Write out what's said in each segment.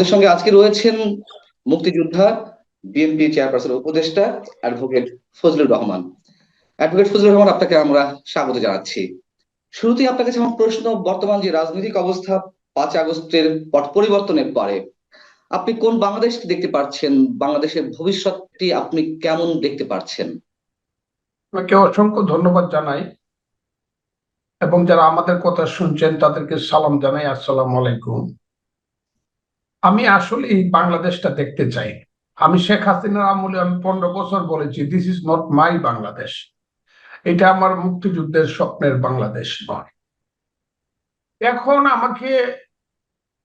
আমাদের সঙ্গে আজকে রয়েছেন মুক্তিযোদ্ধা, বিএনপি চেয়ারপারসন উপদেষ্টা অ্যাডভোকেট ফজলুর রহমান। অ্যাডভোকেট ফজলুর রহমান, আপনাকে আমরা স্বাগত জানাচ্ছি। শুরুতেই আপনার কাছে আমার প্রশ্ন, বর্তমান যে রাজনৈতিক অবস্থা পাঁচ আগস্টের পট পরিবর্তনের পরে, আপনি কোন বাংলাদেশ দেখতে পাচ্ছেন বাংলাদেশের ভবিষ্যৎটি আপনি কেমন দেখতে পাচ্ছেন আপনাকে অসংখ্য ধন্যবাদ জানাই এবং যারা আমাদের কথা শুনছেন, তাদেরকে সালাম জানাই। আসসালাম আলাইকুম। আমি আসলে এই বাংলাদেশটা দেখতে চাই। আমি শেখ হাসিনার আমলে আমি পনেরো বছর বলেছি this is not my Bangladesh এটা আমার মুক্তিযুদ্ধের স্বপ্নের বাংলাদেশ নয়। এখন আমাকে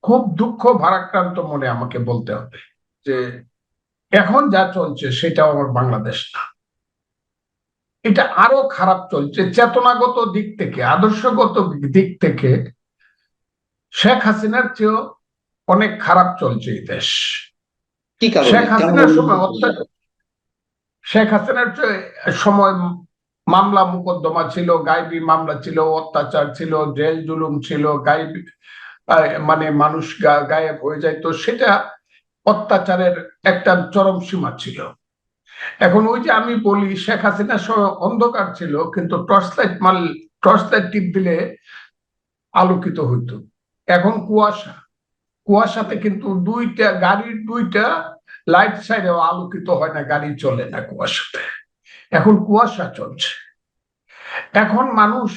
খুব দুঃখ ভারাক্রান্ত মনে আমাকে বলতে হবে যে এখন যা চলছে সেটাও আমার বাংলাদেশ না। এটা আরও খারাপ চলছে। চেতনাগত দিক থেকে, আদর্শগত দিক থেকে শেখ হাসিনার চেয়েও অনেক খারাপ চলছে এই দেশ। শেখ হাসিনার সময় শেখ হাসিনার সময় মামলা মোকদ্দমা ছিল গাইবি মামলা ছিল অত্যাচার ছিল জেল জুলুম ছিল গাইবি মানে মানুষ গায়েব হয়ে যায় তো সেটা অত্যাচারের একটা চরম সীমা ছিল। এখন ওই যে আমি বলি শেখ হাসিনার সময় অন্ধকার ছিল কিন্তু টর্চ লাইট মাল টর্চ লাইট টিপ দিলে আলোকিত হইতো। এখন কুয়াশা। কুয়াশাতে কিন্তু দুইটা গাড়ির দুইটা লাইট সাইডেও আলোকিত হয় না, গাড়ি চলে না কুয়াশাতে। এখন কুয়াশা চলছে। এখন মানুষ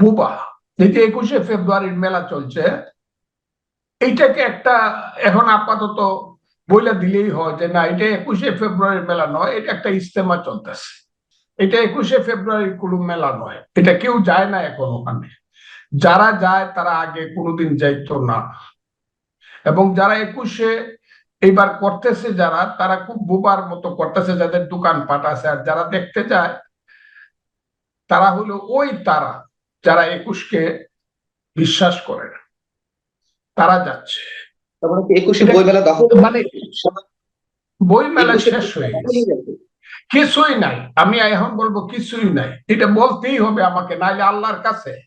বুবা, এই যে একুশে ফেব্রুয়ারির মেলা চলছে, এইটাকে একটা এখন আপাতত বইলা দিলেই হয় যে না, এটা একুশে ফেব্রুয়ারির মেলা নয়, এটা একটা ইস্তেমা চলতেছে। এটা একুশে ফেব্রুয়ারির কোনো মেলা নয়। এটা কেউ যায় না এখন ওখানে। যারা যায় তারা আগে কোনোদিন যাইতো না। এবং যারা একুশে এইবার করতেছে যারা তারা খুব বোবার মতো করতেছে যাদের দোকান পাট আছে। আর যারা দেখতে যায় তারা হলো ওই তারা যারা একুশকে বিশ্বাস করে না। তারা যাচ্ছে। মানে বই মেলা শেষ হয়ে হয়ে গেছে? কিছুই নাই। আমি এখন বলব কিছুই নাই। এটা বলতেই হবে আমাকে নাইলে আল্লাহর কাছে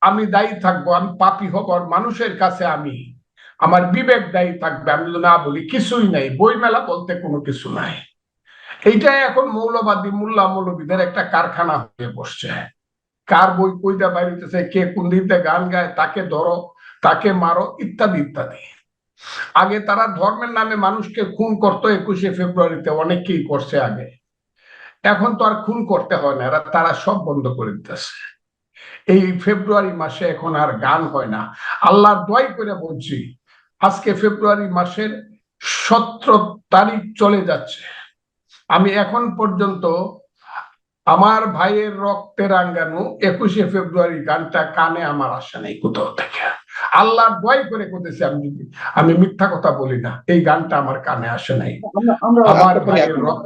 আমি দায়ী থাকব আমি পাপি হব আর মানুষের কাছে আমি আমার বিবেক দায়ী থাকবে, আমি যদি না বলি কিছুই নাই বই মেলা বলতে কোনো কিছু নাই। এইটা এখন মৌলবাদী মোল্লা মৌলবীদের একটা কারখানা হয়ে বসছে। কার বই কইটা বাইরেছে কে কোন দিতে গান গায়, তাকে ধরো, তাকে মারো, ইত্যাদি ইত্যাদি। আগে তারা ধর্মের নামে মানুষকে খুন করতো, একুশে ফেব্রুয়ারিতে অনেকেই করছে আগে। এখন তো আর খুন করতে হয় না তারা সব বন্ধ করে দিতেছে। এই ফেব্রুয়ারি মাসে এখন আর গান হয় না। আল্লাহর দোয়াই করে বলছি আজকে ফেব্রুয়ারি মাসের সতেরো তারিখ চলে যাচ্ছে। আমি এখন পর্যন্ত আমার ভাইয়ের রক্তে রাঙ্গানো একুশে ফেব্রুয়ারি গানটা কানে আমার আসে নাই কোথাও থেকে। আল্লাহর দোয়াই করে করতেছি আমি যদি আমি মিথ্যা কথা বলি না এই গানটা আমার কানে আসে নাই। আমার ভাইয়ের রক্ত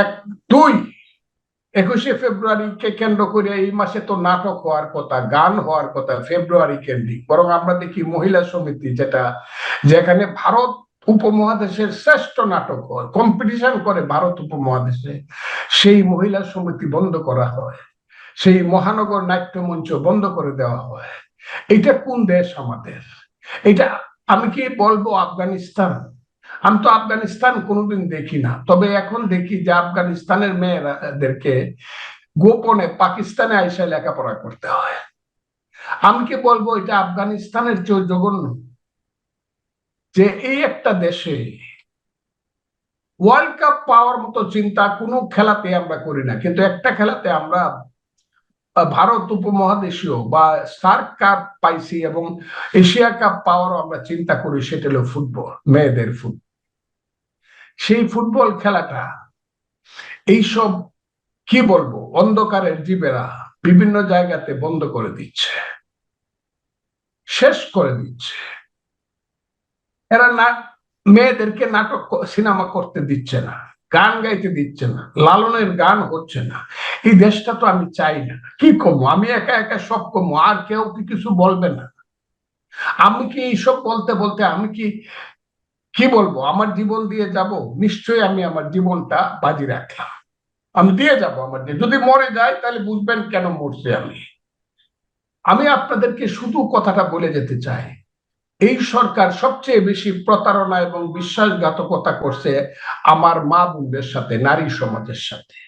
এক দুই। একুশে ফেব্রুয়ারিকে কেন্দ্র করে এই মাসে তো নাটক হওয়ার কথা, গান হওয়ার কথা, ফেব্রুয়ারি কেন্দ্রিক। বরং আমরা দেখি মহিলা সমিতি যেটা, যেখানে ভারত উপমহাদেশের শ্রেষ্ঠ নাটক হয় কম্পিটিশন করে ভারত উপমহাদেশে, সেই মহিলা সমিতি বন্ধ করা হয়, সেই মহানগর নাট্য মঞ্চ বন্ধ করে দেওয়া হয়। এটা কোন দেশ আমাদের? এটা আমি কি বলব আফগানিস্তান? আমি তো আফগানিস্তান কোনোদিন দেখি না। তবে এখন দেখি যে আফগানিস্তানের মেয়েরাদেরকে গোপনে পাকিস্তানে আইসা লেখাপড়া করতে হয়। আমি কি বলব, এটা আফগানিস্তানের চেয়ে জঘন্য যে এই একটা দেশে ওয়ার্ল্ড কাপ পাওয়ার মতো চিন্তা কোনো খেলাতে আমরা করি না। কিন্তু একটা খেলাতে আমরা ভারত উপমহাদেশীয় বা সার্ক কাপ পাইছি এবং এশিয়া কাপ পাওয়ারও আমরা চিন্তা করি, সেটা হলো ফুটবল, মেয়েদের ফুটবল। সেই ফুটবল খেলাটা, এইসব কি বলব? অন্ধকারের জীবেরা বিভিন্ন জায়গাতে বন্ধ করে দিচ্ছে, শেষ করে দিচ্ছে। এরা না, মেয়েদেরকে নাটক সিনেমা করতে দিচ্ছে না, গান গাইতে দিচ্ছে না, লালনের গান হচ্ছে না। এই দেশটা তো আমি চাই না। কি কমো? আমি একা একা সব কমো? আর কেউ কি কিছু বলবে না? আমি কি এইসব বলতে বলতে আমি কি কি বলব? আমার জীবন দিয়ে যাব, নিশ্চয়ই আমি আমার জীবনটা বাজি রাখলাম। আমি দিয়ে যাব আমার। যদি মরে যাই তাহলে বুঝবেন কেন মরছি আমি। আমি আপনাদেরকে শুধু কথাটা বলে যেতে চাই। এই সরকার সবচেয়ে বেশি প্রতারণা এবং বিশ্বাসঘাতকতা করছে আমার মা বোনদের সাথে, নারী সমাজের সাথে।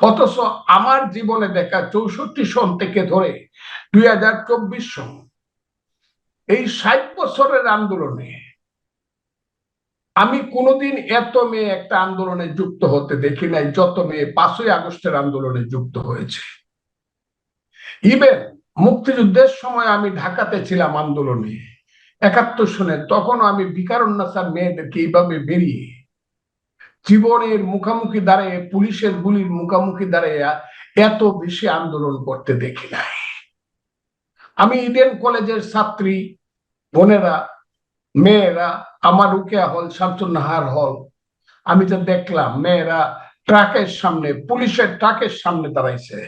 অথচ আমার জীবনে দেখা চৌষট্টি সন থেকে ধরে দুই হাজার চব্বিশ সন, এই ষাট বছরের আন্দোলনে আমি কোনোদিন এত মেয়ে একটা আন্দোলনে যুক্ত হতে দেখি নাই, যত মেয়ে পাঁচই আগস্টের আন্দোলনে যুক্ত হয়েছে। ইভেন মুক্তিযুদ্ধের সময় আমি ঢাকাতে ছিলাম আন্দোলনে। একাত্তর সনে তখন আমি বিকারুন্নাসার মেয়েদেরকে এইভাবে বেরিয়ে জীবনের মুখামুখি দাঁড়িয়ে, পুলিশের গুলির মুখামুখি দাঁড়িয়ে এত বেশি আন্দোলন করতে দেখি নাই। আমি ইডেন কলেজের ছাত্রী, বোনেরা, মেয়েরা আমার রুকেয়া হল শামসুন্নাহার হল। আমি তো দেখলাম, মেয়েরা ট্রাকের সামনে, পুলিশের ট্রাকের সামনে দাঁড়াইছে।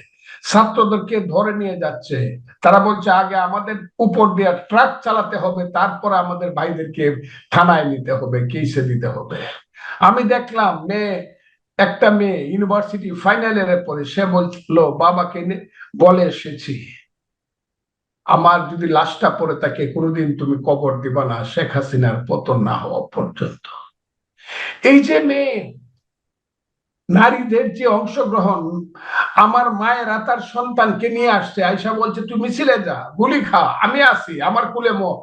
ছাত্রদেরকে ধরে নিয়ে যাচ্ছে। তারা বলছে, আগে আমাদের উপর দিয়ে ট্রাক চালাতে হবে, তারপর আমাদের ভাইদেরকে থানায় নিতে হবে, কেসে দিতে হবে। আমি দেখলাম, মেয়ে, একটা মেয়ে, ইউনিভার্সিটি ফাইনাল ইয়ারে পরে সে বলছিল বাবাকে বলে এসেছি। আমার যদি লাশটা পড়ে থাকে, কোনোদিন তুমি কবর দিবা না, শেখ হাসিনার পতন না হওয়া পর্যন্ত। এই যে মেয়ে, নারীদের যে অংশগ্রহণ, আমার মায়েরা তার সন্তানকে নিয়ে আসছে আয়সা বলছে, তুই মিছিলে যা, গুলি খা, আমি আছি, আমার কুলে মত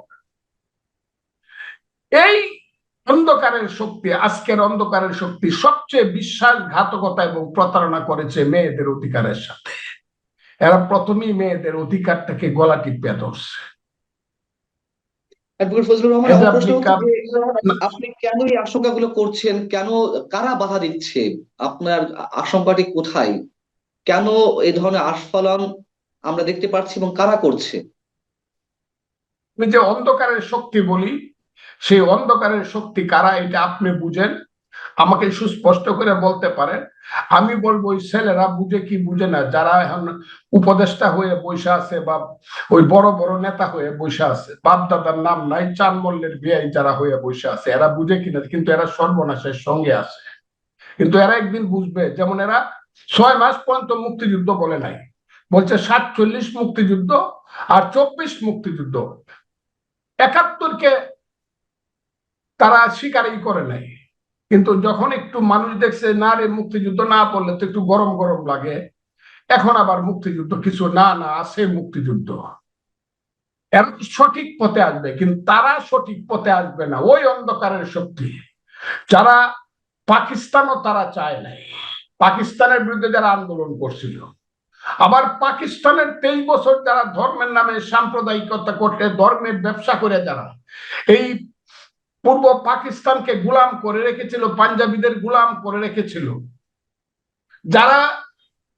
এই অন্ধকারের শক্তি, আজকের অন্ধকারের শক্তি সবচেয়ে বিশ্বাসঘাতকতা এবং প্রতারণা করেছে মেয়েদের অধিকারের সাথে। এরা প্রথমেই মেয়েদের অধিকারটাকে গলা টিপিয়া ধরছে। আপনি কেন এই আশঙ্কাগুলো করছেন? কেন কারা বাধা দিচ্ছে? আপনার আশঙ্কাটি কোথায়? কেন এই ধরনের আস্ফালন আমরা দেখতে পাচ্ছি এবং কারা করছে? আমি যে অন্ধকারের শক্তি বলি সেই অন্ধকারের শক্তি কারা এটা আপনি বুঝেন। আমাকে সুস্পষ্ট করে বলতে পারেন। আমি বলব, ওই ছেলেরা বুঝে কি বুঝে না? যারা এখন উপদেষ্টা হয়ে বসে আছে বা ওই বড় বড় নেতা হয়ে বসে আছে বাপ দাদার নাম নাই চান মল্লের বিয়াই যারা হয়ে বসে আছে, এরা বুঝে কিনা কিন্তু এরা সর্বনাশের সঙ্গে আছে। কিন্তু এরা একদিন বুঝবে, যেমন এরা ছয় মাস পর্যন্ত মুক্তিযুদ্ধ বলে নাই। বলছে সাতচল্লিশ মুক্তিযুদ্ধ আর চব্বিশ মুক্তিযুদ্ধ। একাত্তরকে তারা স্বীকারই করে নাই। কিন্তু যখন একটু মানুষ দেখছে, না রে, মুক্তিযুদ্ধ না বললে তো একটু গরম গরম লাগে। এখন আবার মুক্তিযুদ্ধ কিছু না না, আছে মুক্তিযুদ্ধ। এরা সঠিক পথে আসবে, কিন্তু তারা সঠিক পথে আসবে না। ওই অন্ধকারের শক্তি। যারা পাকিস্তানও তারা চায় নাই। পাকিস্তানের বিরুদ্ধে যারা আন্দোলন করছিল। আবার পাকিস্তানের তেইশ বছর যারা ধর্মের নামে সাম্প্রদায়িকতা করতে ধর্মের ব্যবসা করে যারা, এই পূর্ব পাকিস্তানকে গুলাম করে রেখেছিল, পাঞ্জাবিদের গুলাম করে রেখেছিল। যারা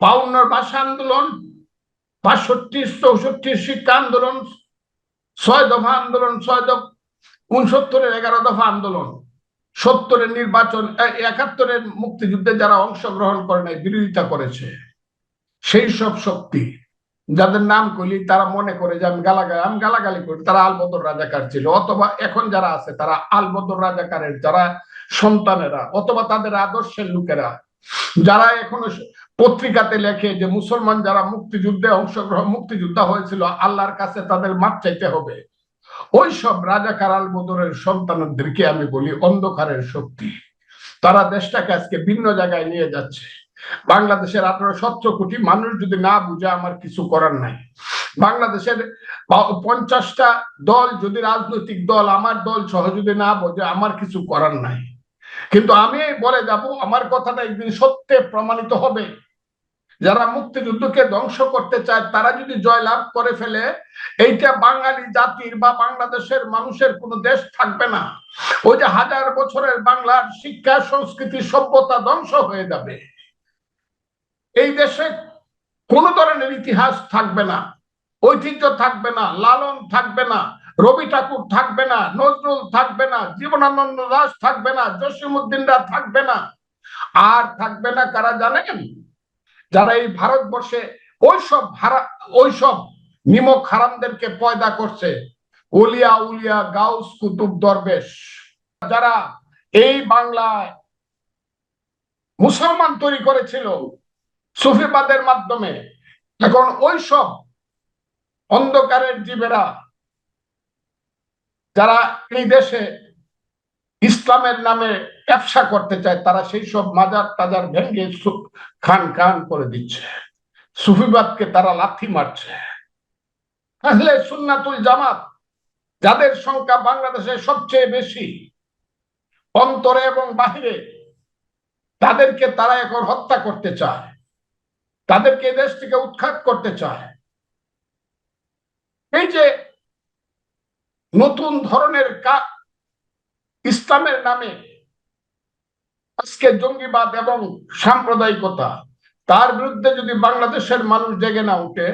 বাউন্নর ভাষা আন্দোলন, বাষট্টি, চৌষট্টি শিক্ষা আন্দোলন, ছয় দফা আন্দোলন, ছয় দফা, উনসত্তরের এগারো দফা আন্দোলন, সত্তরের নির্বাচন একাত্তরের মুক্তিযুদ্ধে যারা অংশগ্রহণ করে নাই, বিরোধিতা করেছে, সেই সব শক্তি যাদের নাম করি তারা মনে করে যে আমি গালাগালি আমি গালাগালি করি। তারা আলবদর রাজাকার ছিল। অথবা এখন যারা আছে, তারা আলবদর রাজাকারের যারা সন্তানেরা, অথবা তাদের আদর্শের লোকেরা। যারা এখনও পত্রিকাতে লেখে যে মুসলমান যারা মুক্তিযুদ্ধে অংশগ্রহণ, মুক্তিযোদ্ধা হয়েছিল, আল্লাহর কাছে তাদের মাপ চাইতে হবে। ওই সব রাজাকার আলবদরের সন্তানদেরকে আমি বলি অন্ধকারের শক্তি। তারা দেশটাকে আজকে ভিন্ন জায়গায় নিয়ে যাচ্ছে। বাংলাদেশের আঠারো সতেরো কোটি মানুষ যদি না বুঝে, আমার কিছু করার নাই। বাংলাদেশের পঞ্চাশটা দল যদি রাজনৈতিক দল, আমার দল সহ যদি না বোঝে, আমার কিছু করার নাই। কিন্তু আমি বলে যাব, আমার কথাটা একদিন সত্যে প্রমাণিত হবে। যারা মুক্তিযুদ্ধকে ধ্বংস করতে চায়, তারা যদি জয়লাভ করে ফেলে, এইটা বাঙালি জাতির বা বাংলাদেশের মানুষের কোনো দেশ থাকবে না। ওই যে হাজার বছরের বাংলার শিক্ষা, সংস্কৃতি, সভ্যতা ধ্বংস হয়ে যাবে। এই দেশে কোন ধরনের ইতিহাস থাকবে না, ঐতিহ্য থাকবে না, লালন থাকবে না, রবি ঠাকুর থাকবে না, নজরুল থাকবে না, জীবনানন্দ দাস থাকবে না জসিমুদ্দিনরা থাকবে না। আর থাকবে না কারা জানেন? যারা এই ভারতবর্ষে ওইসব ওইসব নিমক হারামদেরকে পয়দা করছে, উলিয়া উলিয়া গাউস কুতুব দরবেশ। যারা এই বাংলায় মুসলমান তৈরি করেছিল সুফিবাদের মাধ্যমে। এখন ওই সব অন্ধকারের জীবেরা যারা এই দেশে ইসলামের নামে ব্যবসা করতে চায়, তারা সেই সব মাজার টাজার ভেঙে খান খান করে দিচ্ছে। সুফিবাদকে তারা লাথি মারছে। তাহলে সুন্নাতুল জামাত, যাদের সংখ্যা বাংলাদেশে সবচেয়ে বেশি, অন্তরে এবং বাহিরে, তাদেরকে তারা এখন হত্যা করতে চায়। তাদেরকে দেশ থেকে উৎখাত করতে চায়। এই যে নতুন ধরনের কা- ইসলামের নামে আজকে জঙ্গিবাদ এবং সাম্প্রদায়িকতা তার বিরুদ্ধে যদি বাংলাদেশের মানুষ জেগে না উঠে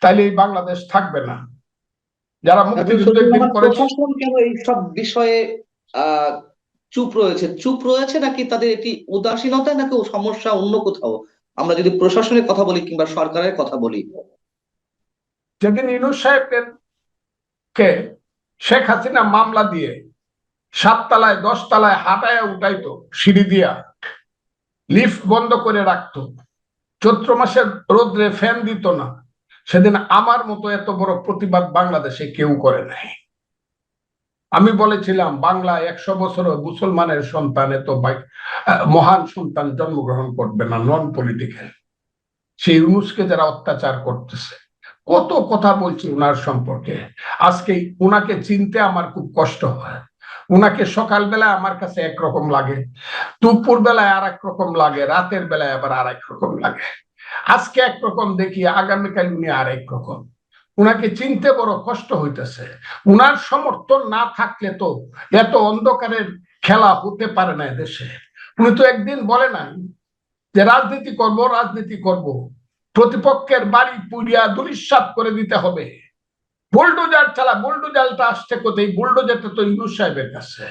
তাহলে এই বাংলাদেশ থাকবে না। যারা মুক্তিযুদ্ধের দিন করেছে কেন এই সব বিষয়ে আহ চুপ রয়েছে? চুপ রয়েছে নাকি তাদের একটি উদাসীনতা নাকি সমস্যা অন্য কোথাও? আমরা যদি প্রশাসনের কথা বলি কিংবা সরকারের কথা বলি। যেদিন ইনুস সাহেবের কে শেখ হাসিনা মামলা দিয়ে সাততলায়, দশতলায় হাঁটায় উঠাইতো, সিঁড়ি দিয়া, লিফট বন্ধ করে রাখতো, চৈত্র মাসের রোদ্রে ফ্যান দিত না, সেদিন আমার মতো এত বড় প্রতিবাদ বাংলাদেশে কেউ করে নাই। আমি বলেছিলাম বাংলা একশো বছর মুসলমানের সন্তান এত মহান সন্তান জন্মগ্রহণ করবে না নন পলিটিক্যাল সেই ইউনুসকে যারা অত্যাচার করতেছে, কত কথা বলছি উনার সম্পর্কে। আজকে উনাকে চিনতে আমার খুব কষ্ট হয়। উনাকে সকালবেলায় আমার কাছে একরকম লাগে দুপুর বেলায় আর রকম লাগে, রাতের বেলায় আবার আর রকম লাগে। আজকে একরকম দেখি, আগামীকাল উনি আর রকম উনাকে চিনতে বড় কষ্ট হইতেছে। উনার সমর্থন না থাকলে তো এত অন্ধকারের খেলা হতে পারে না দেশে উনি তো একদিন বলে নাই যে রাজনীতি করব রাজনীতি করব। প্রতিপক্ষের বাড়ি পুড়িয়া দুরিশ্বাত করে দিতে হবে। বুলডোজার চালা, বুলডোজারটা আসছে কোথায়? বুলডোজারটা তো ইউনুস সাহেবের কাছে।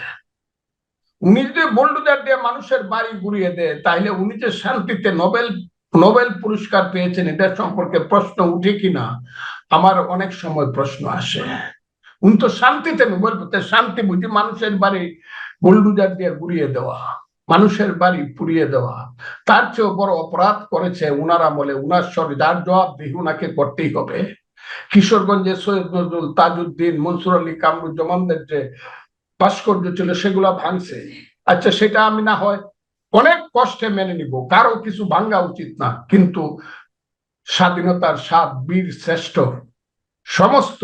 উনি যদি বুলডোজার দিয়ে মানুষের বাড়ি ঘুরিয়ে দেয় তাহলে উনি যে শান্তিতে নোবেল নোবেল পুরস্কার পেয়েছেন এটা সম্পর্কে প্রশ্ন উঠে কিনা? আমার অনেক সময় প্রশ্ন আসে, উনি তো শান্তিতে নোবেল শান্তি বুঝি মানুষের বাড়ি বুলডোজার দিয়ে ঘুরিয়ে দেওয়া, মানুষের বাড়ি পুড়িয়ে দেওয়া, তার চেয়েও বড় অপরাধ করেছে উনারা বলে উনার সঙ্গে যার জবাবদিহি উনাকে করতেই হবে। কিশোরগঞ্জে সৈয়দ নজরুল তাজউদ্দিন, মনসুর আলী কামরুজ্জামানদের যে ভাস্কর্য ছিল, সেগুলা ভাঙছে। আচ্ছা সেটা আমি না হয় অনেক কষ্টে মেনে নিব, কারও কিছু ভাঙ্গা উচিত না, কিন্তু স্বাধীনতার সাত বীর শ্রেষ্ঠ, সমস্ত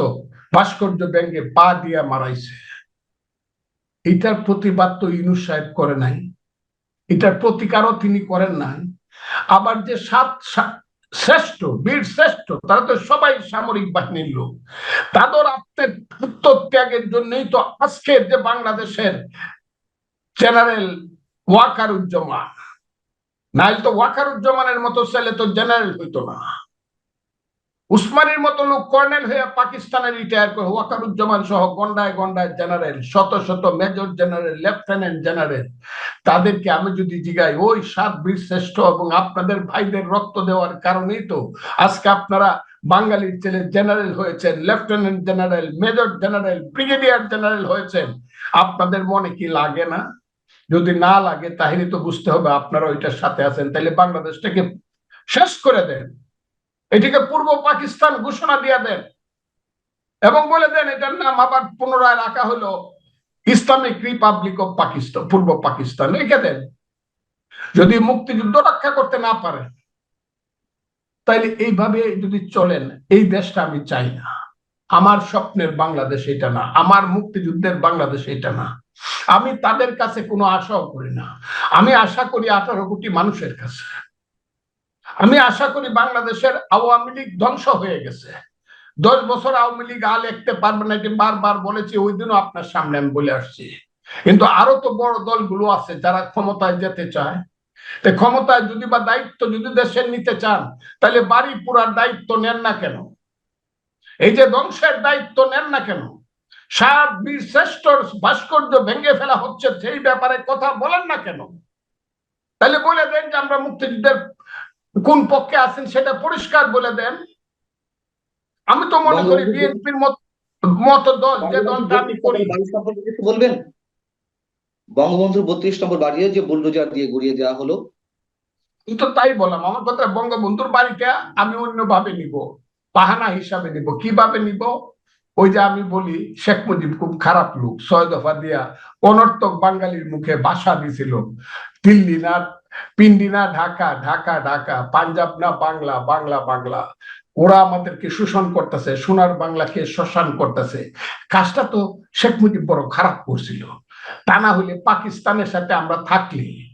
ভাস্কর্য ব্যাঙ্গে পা দিয়া মারাইছে। এটার প্রতিবাদ তো ইনুস সাহেব করে নাই। এটার প্রতিকারও তিনি করেন নাই। আবার যে সাত শ্রেষ্ঠ, বীর শ্রেষ্ঠ, তারা তো সবাই সামরিক বাহিনীর লোক। তাদের আত্মের আত্মত্যাগের জন্যই তো আজকের যে বাংলাদেশের জেনারেল ওয়াকারুজ্জামান নাইল তো ওয়াকারুজ্জামানের মতো ছেলে তো জেনারেল হইতো না। উসমানীর মতো লোক কর্নেল হয়ে পাকিস্তানে রিটায়ার করে ওয়াকারুজ্জামান সহ গন্ডায় গন্ডায় জেনারেল, শত শত মেজর জেনারেল, লেফটেন্যান্ট জেনারেল, তাদেরকে আমি যদি জিগাই, ওই সাত বীর শ্রেষ্ঠ এবং আপনাদের ভাইদের রক্ত দেওয়ার কারণেই তো আজকে আপনারা বাঙালির ছেলে জেনারেল হয়েছেন, lieutenant general, major general, brigadier general হয়েছেন। আপনাদের মনে কি লাগে না? যদি না লাগে, তাহলে তো বুঝতে হবে আপনারা ওইটার সাথে আছেন। তাহলে বাংলাদেশটাকে শেষ করে দেন। এটিকে পূর্ব পাকিস্তান ঘোষণা দিয়ে দেন। এবং বলে দেন, এটার নাম আবার পুনরায় রাখা হলো ইসলামিক রিপাবলিক অফ পাকিস্তান, পূর্ব পাকিস্তান। রেখে দেন। যদি মুক্তিযুদ্ধ রক্ষা করতে না পারে, তাইলে এইভাবে যদি চলেন, এই দেশটা আমি চাই না। আমার স্বপ্নের বাংলাদেশ এটা না। আমার মুক্তিযুদ্ধের বাংলাদেশ এটা না। আমি তাদের কাছে কোনো আশাও করি না। আমি আশা করি আঠারো কোটি মানুষের কাছে। আমি আশা করি বাংলাদেশের আওয়ামী লীগ ধ্বংস হয়ে গেছে। দশ বছর আওয়ামী লীগ আ লিখতে পারবে না, এটি বারবার বলেছি, ওই দিনও আপনার সামনে আমি বলে আসছি। কিন্তু আরও তো বড় দলগুলো আছে যারা ক্ষমতায় যেতে চায়। ক্ষমতায় যদি বা দায়িত্ব যদি দেশের নিতে চান, তাহলে বাড়ি পুরার দায়িত্ব নেন না কেন? এই যে ধ্বংসের দায়িত্ব নেন না কেন? সাত বীর শ্রেষ্ঠ ভাস্কর্য ভেঙে ফেলা হচ্ছে সেই ব্যাপারে কথা বলেন না কেন? তাহলে বলে দেন যে আমরা মুক্তিযুদ্ধের কোন পক্ষে আছেন সেটা পরিষ্কার বলে দেন। আমি তো মনে করি বিএনপির মতো দল যে দলটা আমি করি বলবেন? বঙ্গবন্ধুর বত্রিশ নম্বর বাড়িও যে বুলডোজার দিয়ে গুড়িয়ে দেওয়া হলো। তো তাই বললাম আমার কথা বঙ্গবন্ধুর বাড়িটা আমি অন্যভাবে নিব বাহানা হিসাবে নিব। কীভাবে নিব? ওই যে আমি বলি, শেখ মুজিব খুব খারাপ লোক। ছয় দফা দিয়া অনর্থক বাঙালির মুখে ভাষা দিছিল। দিল্লি না, পিন্ডি না, ঢাকা ঢাকা ঢাকা, পাঞ্জাব না, বাংলা বাংলা বাংলা। ওরা আমাদেরকে শোষণ করতেছে, সোনার বাংলাকে শ্মশান করতেছে। কাজটা তো শেখ মুজিব বড় খারাপ করছিল। তা না হলে পাকিস্তানের সাথে আমরা থাকলে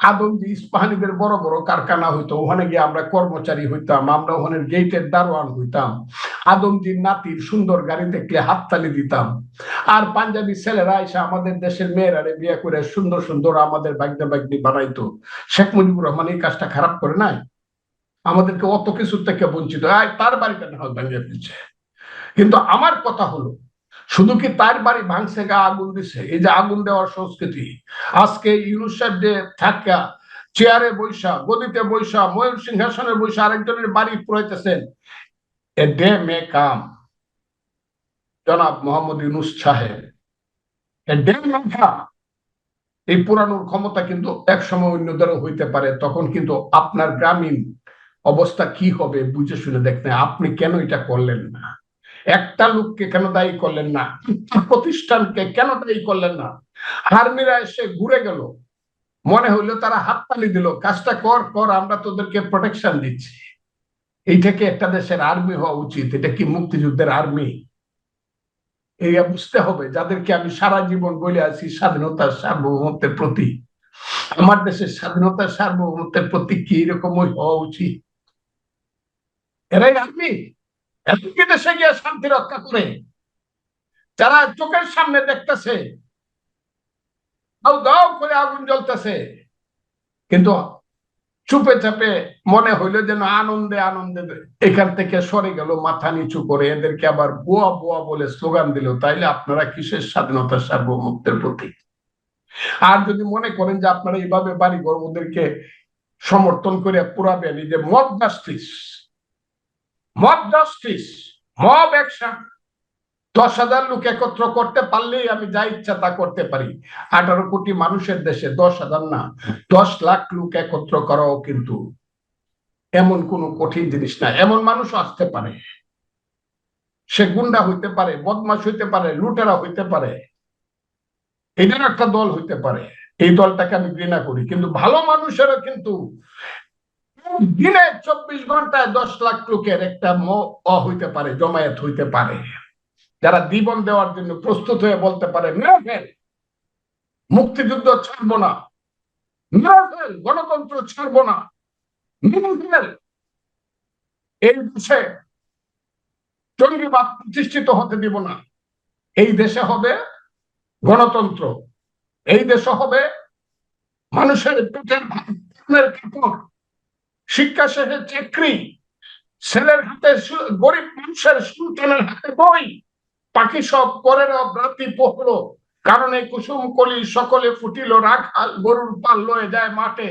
আদমজি ইস্পাহানিদের বড় বড় কারখানা হইতো, ওখানে গিয়ে আমরা কর্মচারী হইতাম, আমরা ওখানে গেটের দারোয়ান হইতাম। আদমজির নাতির সুন্দর গাড়ি দেখলে হাততালি দিতাম। আর পাঞ্জাবি ছেলেরা এসে আমাদের দেশের মেয়েরারে বিয়ে করে সুন্দর সুন্দর আমাদের বাগদা বাগদি বানাইতো। শেখ মুজিবুর রহমান এই কাজটা খারাপ করে নাই? আমাদেরকে অত কিছু থেকে বঞ্চিত। তার বাড়িটা না হয় ভেঙে ফেলছে। কিন্তু আমার কথা হলো শুধু কি তার বাড়ি ভাঙছে গা আগুন দিছে? এই যে আগুন দেওয়ার সংস্কৃতি। আজকে ইউনুস যে থাকা চেয়ারে বৈশা, গদিতে বৈশা, ময়ূর সিংহাসনে বৈশা আরেকজনের বাড়ি পুরাইতেছেন, এ ডে মে কাম। জনাব মোহাম্মদ ইউনুস সাহেব ডে মে এই পুরানোর ক্ষমতা কিন্তু এক সময় অন্যদেরও হইতে পারে, তখন কিন্তু আপনার গ্রামীণ অবস্থা কি হবে বুঝে শুনে দেখতেন আপনি কেন এটা করলেন না? একটা লোককে কেন দায়ী করলেন না? প্রতিষ্ঠানকে কেন দায়ী করলেন না? আর্মিরা এসে ঘুরে গেল। মনে হইল তারা হাততালি দিল, কাজটা কর কর, আমরা তোদেরকে প্রোটেকশন দিচ্ছি। এইটাকে একটা দেশের আর্মি হওয়া উচিত। এটা কি মুক্তিযুদ্ধের আর্মি এই বুঝতে হবে। যাদেরকে আমি সারা জীবন বলে আছি স্বাধীনতার সার্বভৌমত্বের প্রতি। আমার দেশের স্বাধীনতার সার্বভৌমত্বের প্রতি কি এরকম হওয়া উচিত? এরাই আর্মি এতকে দেশে গিয়ে শান্তি রক্ষা করে। যারা চোখের সামনে দেখতেছে করে আগুন জ্বলতেছে। কিন্তু চুপে চাপে মনে হইল যেন আনন্দে আনন্দে এখান থেকে সরে গেল, মাথা নিচু করে। এদেরকে আবার বোয়া বোয়া বলে স্লোগান দিল। তাইলে আপনারা কিসের স্বাধীনতার সার্বভৌমত্বের প্রতীক? আর যদি মনে করেন যে আপনারা এইভাবে বাড়িঘর ওদেরকে সমর্থন করে পুরাবেন, এই যে mob justice mob justice mob action দশ হাজার লোক একত্র করতে পারলেই আমি যা ইচ্ছা তা করতে পারি। আঠারো কোটি মানুষের দেশে দশ হাজার না, দশ লাখ লোক একত্র করাও কিন্তু এমন কোনো কঠিন জিনিস না, এমন মানুষও আসতে পারে। সে গুন্ডা হইতে পারে বদমাস হইতে পারে, লুটেরা হইতে পারে। এটার একটা দল হইতে পারে। এই দলটাকে আমি ঘৃণা করি, কিন্তু ভালো মানুষেরও কিন্তু দিনে চব্বিশ ঘন্টায় দশ লাখ লোকের একটা ম হইতে পারে, জমায়েত হইতে পারে। যারা জীবন দেওয়ার জন্য প্রস্তুত হয়ে বলতে পারে মেরে মুক্তিযুদ্ধ ছাড়বো না। মেরে গণতন্ত্র ছাড়বো না। মেরে এই দেশে জঙ্গিবাদ প্রতিষ্ঠিত হতে দিব না। এই দেশে হবে গণতন্ত্র। এই দেশে হবে মানুষের পেটের কাপড় শিক্ষা শেষে চাকরি, ছেলের হাতে গরিব মানুষের সন্তানের হাতে বই পাখি সব পরের রাতি পহলো। কারণে কুসুম কলি সকলে ফুটিল রাখাল, গরুর পাল লয়ে যায় মাঠে।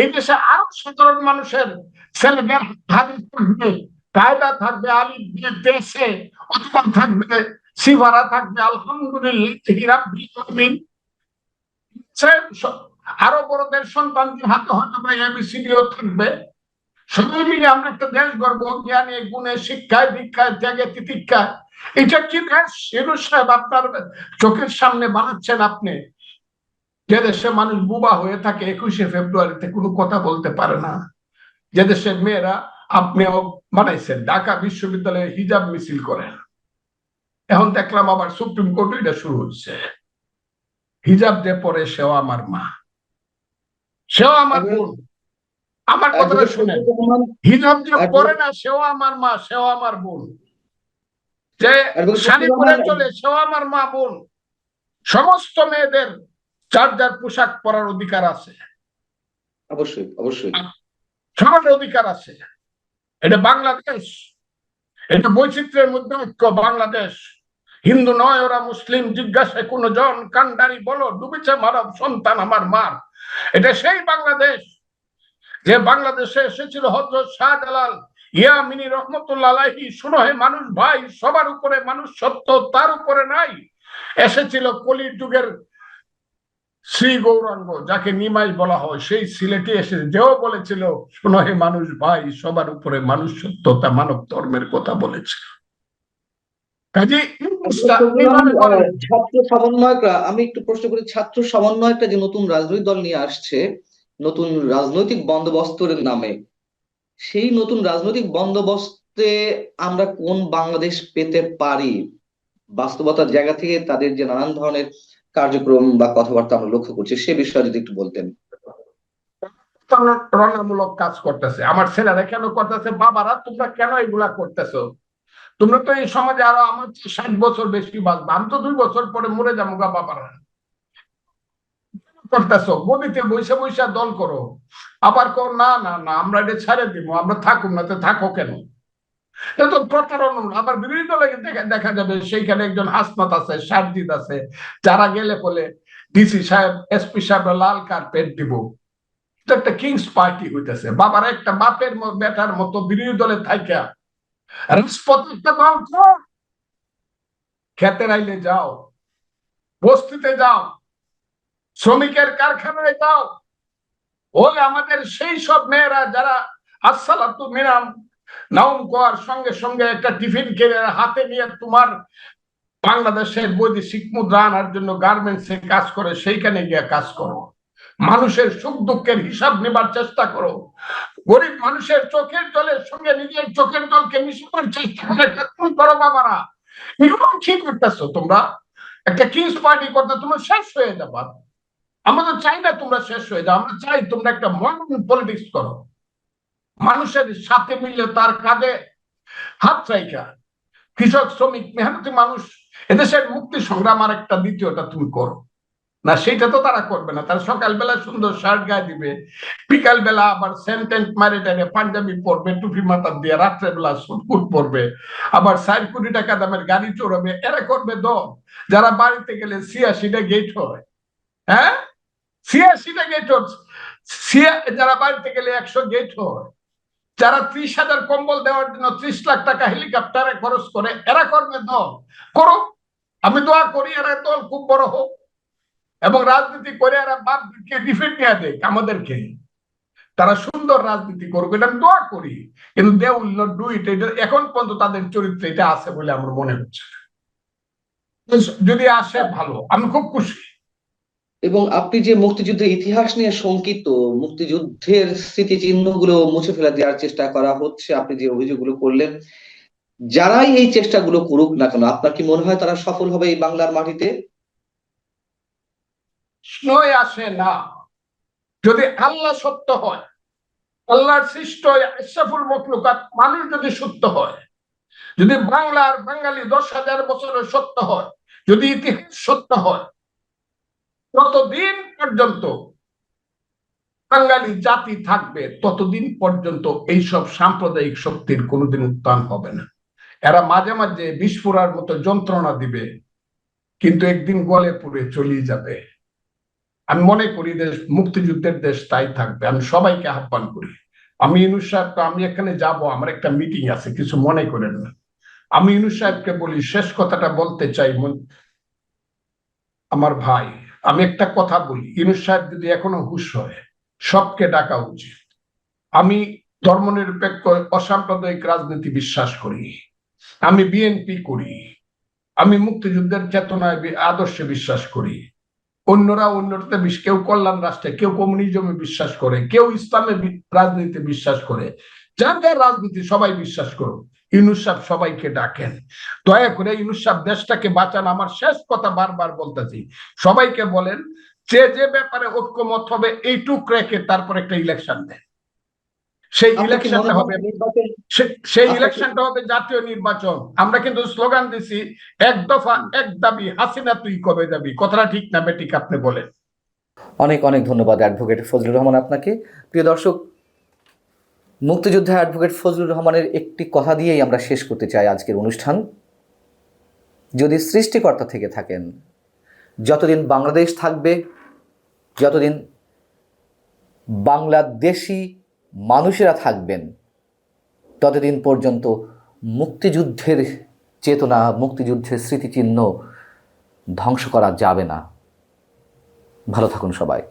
এই দেশে আরও সাধারণ মানুষের ছেলেদের হাতে থাকবে কায়দা থাকবে আলী দেশে অথবা থাকবে, সিভারা থাকবে, আলহামদুলিল্লাহ আরও বড়দের সন্তানদের হাতে হয়তো বা এবিসিডিও থাকবে। সবাই মিলে আমরা একটা দেশ গর্ব জ্ঞানে, গুণে, শিক্ষায় দীক্ষায় ত্যাগে, তিতিক্ষায়। এটা কি দেশ? সাহেব আপনার চোখের সামনে বানাচ্ছেন আপনি। যে দেশে মানুষ বুবা হয়ে থাকে, একুশে ফেব্রুয়ারিতে কোনো কথা বলতে পারে না। যে দেশের মেয়েরা আপনিও বানাইছেন, ঢাকা বিশ্ববিদ্যালয়ে হিজাব মিছিল করেন। এখন দেখলাম আবার সুপ্রিম কোর্ট এটা শুরু হচ্ছে। হিজাব যে পরে সেও আমার মা। সেও আমার বোন আমার কথাটা শুনেন। হিজাব যে পরে না সেও আমার মা সেও আমার বোন। যে শাড়ি পরে চলে সেও আমার মা বোন। সমস্ত মেয়েদের যার যার পোশাক পরার অধিকার আছে। অবশ্যই অবশ্যই। সবার অধিকার আছে। এটা বাংলাদেশ। এটা বৈচিত্র্যের মধ্যে ঐক্য বাংলাদেশ। হিন্দু নয় ওরা মুসলিম জিজ্ঞাসা কোন জন কান্ডারি বলো ডুবেছে মানব সন্তান আমার মার। এটা সেই বাংলাদেশ যে বাংলাদেশে এসেছিল হজরত শাহজালাল। ইয়ামিনী রহমতুল্লাহ আলাইহি, শুনো মানুষ ভাই, সবার উপরে মানুষ সত্য, তার উপরে নাই। এসেছিল কলির যুগের শ্রী গৌরাঙ্গ, যাকে নিমাই বলা হয়, সেই সিলেটে এসে যেও বলেছিল, শোনো হে মানুষ ভাই, সবার উপরে মানুষ সত্যতা মানব ধর্মের কথা বলেছিল। কাজে ছাত্র সমন্বয়করা আমি একটু প্রশ্ন করি ছাত্র সমন্বয়করা যে নতুন রাজনৈতিক দল নিয়ে আসছে নতুন রাজনৈতিক বন্দোবস্তের নামে সেই নতুন রাজনৈতিক বন্দোবস্তে আমরা কোন বাংলাদেশ পেতে পারি? বাস্তবতার জায়গা থেকে তাদের যে নানান ধরনের কার্যক্রম বা কথাবার্তা আমরা লক্ষ্য করছি সে বিষয়ে যদি একটু বলতেন। রণামূলক কাজ করতেছে। আমার ছেলেরা কেন করতেছে? বাবারা তোমরা কেন এগুলা করতেছো? তোমরা তো এই সমাজে আরও আমার ষাট বছর বেশি বাঁচবে। আমি তো দুই বছর পরে মরে যাব, গা বাবারা গদিতে দল করো। আবার কো না না না, আমরা এটা দিব, আমরা থাকুক, না তো থাকো কেন? তো আবার বিরোধী দলে দেখা যাবে, সেইখানে একজন হাসনাত আছে সারজিদ আছে, যারা গেলে বলে, ডিসি সাহেব, এসপি সাহেব লাল কার্পেট দিব। একটা কিংস পার্টি হইতেছে। বাবার একটা বাপের বেটার মতো বিরোধী দলে থাইকা একটা দল কর। খেতের আইলে যাও। বস্তিতে যাও। শ্রমিকের কারখানায় যাও। ওই আমাদের সেই সব মেয়েরা যারা আসসালাতু মিনাম নাউম কোয়ার সঙ্গে সঙ্গে একটা টিফিন কিনে হাতে নিয়ে তোমার বাংলাদেশের বৈদেশিক মুদ্রা আনার জন্য গার্মেন্টসে কাজ করে, সেইখানে গিয়ে কাজ করো। মানুষের সুখ দুঃখের হিসাব নেবার চেষ্টা করো। গরিব মানুষের চোখের জলের সঙ্গে নিজের চোখের জলকে মিশাবার চেষ্টা করে তুমি করো বাবারা, এগুলো কি করতেছো তোমরা? একটা কিংস পার্টি করতে তোমরা শেষ হয়ে যাবা। আমরা তো চাই না তোমরা শেষ হয়ে যাও, আমরা চাই তোমরা একটা মডার্ন পলিটিক্স করো। মানুষের সাথে মিলে তার কাঁধে হাত রাইখা। কৃষক, শ্রমিক, মেহনতি মানুষ, এদেশের মুক্তি সংগ্রাম আর একটা দ্বিতীয়টা তুমি করো। না, সেটা তো তারা করবে না। তারা সকালবেলা সুন্দর শার্ট গায়ে দিবে বিকাল বেলা আবার সেন্টেন্ট মারে টাইনে পাঞ্জাবি পরবে, টুপি মাথা দিয়ে রাত্রেবেলা সুটকুট পরবে আবার ষাট কোটি টাকা দামের গাড়ি চড়বে, এরা করবে দল যারা বাড়িতে গেলে ছিয়াশিটা গেট হয় হ্যাঁ? ছিয়াশিটা গেট ছিয়া, যারা বাড়িতে গেলে একশো গেট হয়, যারা ত্রিশ হাজার কম্বল দেওয়ার জন্য ত্রিশ লাখ টাকা হেলিকপ্টারে খরচ করে, এরা করবে দল করো আমি দোয়া করি এরা দল খুব বড় হোক। এবং রাজনীতি করে এরা বাপকে ডিফেন্ড নিয়ে দেখ আমাদেরকে। তারা সুন্দর রাজনীতি করবে এটা আমি দোয়া করি। কিন্তু they will not do it এটা এখন পর্যন্ত তাদের চরিত্রে এটা আছে বলে আমার মনে হচ্ছে যদি আসে ভালো। আমি খুব খুশি। এবং আপনি যে মুক্তিযুদ্ধের ইতিহাস নিয়ে শঙ্কিত মুক্তিযুদ্ধের স্মৃতিচিহ্নগুলো মুছে ফেলা দেওয়ার চেষ্টা করা হচ্ছে আপনি যে অভিযোগগুলো করলেন যারাই এই চেষ্টাগুলো করুক না কেন আপনার কি মনে হয় তারা সফল হবে এই বাংলার মাটিতে? প্রশ্নই আসে না। যদি আল্লাহ সত্য হয়, আল্লাহর সৃষ্ট ইসরাফুল মখলুকাত মানুষ যদি সত্য হয়, যদি বাংলার বাঙালি দশ হাজার বছরের সত্য হয়, যদি ইতিহাস সত্য হয় ততদিন পর্যন্ত বাঙালি জাতি থাকবে, ততদিন পর্যন্ত এইসব সাম্প্রদায়িক শক্তির কোনোদিন উত্থান হবে না। এরা মাঝে মাঝে বিস্ফোরার মতো যন্ত্রণা দিবে, কিন্তু একদিন গলে পুড়ে চলিয়ে যাবে। আমি মনে করি দেশ মুক্তিযুদ্ধের দেশ তাই থাকবে। আমি সবাইকে আহ্বান করি। আমি ইনুস সাহেবকে, আমি এখানে যাব, আমার একটা মিটিং আছে, কিছু মনে করেন না। আমি ইনুস সাহেবকে বলি, শেষ কথাটা বলতে চাই আমার ভাই, আমি একটা কথা বলি, ইনুস সাহেব যদি এখনও হুশ হয়, সবকে ডাকা উচিত। আমি ধর্মনিরপেক্ষ, অসাম্প্রদায়িক রাজনীতি বিশ্বাস করি। আমি বিএনপি করি। আমি মুক্তিযুদ্ধের চেতনায় আদর্শে বিশ্বাস করি। অন্যরা অন্যটাতে কেউ কল্যাণ রাষ্ট্রে, কেউ কমিউনিজমে বিশ্বাস করে, কেউ ইসলামে রাজনীতি বিশ্বাস করে। যার যার রাজনীতি সবাই বিশ্বাস করো ইউনুস সাহেব সবাইকে ডাকেন। দয়া করে ইউনুস সাহেব দেশটাকে বাঁচান। আমার শেষ কথা বারবার বলতেছি। সবাইকে বলেন, যে যে ব্যাপারে ঐক্যমত হবে, এইটুক রেখে তারপর একটা ইলেকশন দেন। সেই ইলেকশনটা হবে? সেই ইলেকশনটা হবে জাতীয় নির্বাচন। আমরা কিন্তু স্লোগান দিছি এক দফা এক দাবি হাসিনা তুই কবে যাবি? কথাটা ঠিক না বেটিক আপনি বলেন। অনেক অনেক ধন্যবাদ অ্যাডভোকেট ফজলুর রহমান আপনাকে। প্রিয় দর্শক মুক্তিযোদ্ধা অ্যাডভোকেট ফজলুর রহমানের একটি কথা দিয়েই আমরা শেষ করতে চাই আজকের অনুষ্ঠান। যদি সৃষ্টিকর্তা থেকে থাকেন যতদিন বাংলাদেশ থাকবে যতদিন বাংলাদেশি মানুষেরা থাকবেন, ততদিন পর্যন্ত মুক্তিযুদ্ধের চেতনা, মুক্তিযুদ্ধের স্মৃতিচিহ্ন ধ্বংস করা যাবে না। ভালো থাকুন সবাই।